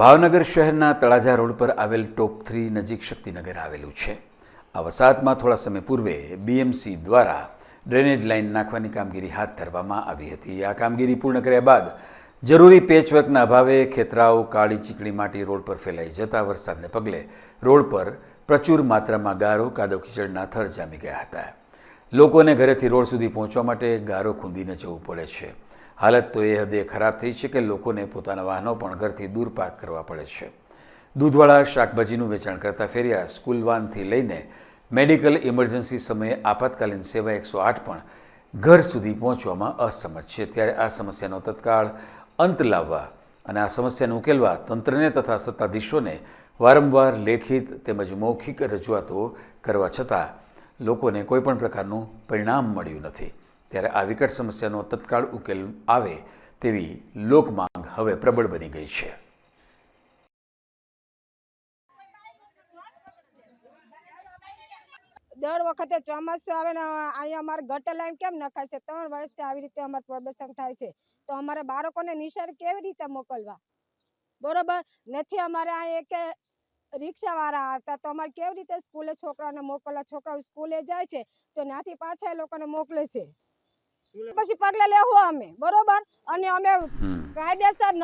ભાવનગર શહેરના તળાજા રોડ પર આવેલ ટોપ થ્રી નજીક શક્તિનગર આવેલું છે. આ વસાહતમાં થોડા સમય પૂર્વે બીએમસી દ્વારા ડ્રેનેજ લાઇન નાખવાની કામગીરી હાથ ધરવામાં આવી હતી. આ કામગીરી પૂર્ણ કર્યા બાદ જરૂરી પેચવર્કના અભાવે ખેતરાઓ કાળી ચીકણી માટી રોડ પર ફેલાઈ જતા વરસાદને પગલે રોડ પર પ્રચુર માત્રામાં ગારો કાદવ કીચડના થર જામી ગયા હતા. લોકોને ઘરેથી રોડ સુધી પહોંચવા માટે ગારો ખૂંદીને જવું પડે છે. હાલત તો એ હદે ખરાબ થઈ છે કે લોકોને પોતાના વાહનો પણ ઘરથી દૂર પાર્ક કરવા પડે છે. દૂધવાળા શાકભાજીનું વેચાણ કરતા ફેરિયા સ્કૂલ વાનથી લઈને મેડિકલ ઇમરજન્સી સમયે આપાતકાલીન સેવા એકસો આઠ પણ ઘર સુધી પહોંચવામાં અસમર્થ છે. ત્યારે આ સમસ્યાનો તત્કાળ અંત લાવવા અને આ સમસ્યાને ઉકેલવા તંત્રને તથા સત્તાધીશોને વારંવાર લેખિત તેમજ મૌખિક રજૂઆતો કરવા છતાં લોકોને કોઈપણ પ્રકારનું પરિણામ મળ્યું નથી. ત્યારે આ વિકટ સમસ્યાનો તત્કાળ ઉકેલ આવે તેવી લોકમાંગ હવે પ્રબળ બની ગઈ છે. દર વખતે ચોમાસું આવે ને, અહીંયા અમારે ગટર લાઈન કેમ નખાય છે ત્રણ વર્ષથી આવી રીતે અમારે પ્રદર્શન થાય છે. તો અમારે બાળકોને નિશાળ કેવી રીતે મોકલવા? બરોબર? નથી અમારે આ એક રિક્ષાવાળા આવતા તો અમારે કેવી રીતે સ્કૂલે છોકરાઓને મોકલવા? છોકરાઓ સ્કૂલે જાય છે તો ત્યાંથી પાછા એ લોકોને મોકલે છે. પછી પગલાં લેવું અમે બરોબર? અને અમે કાયદેસર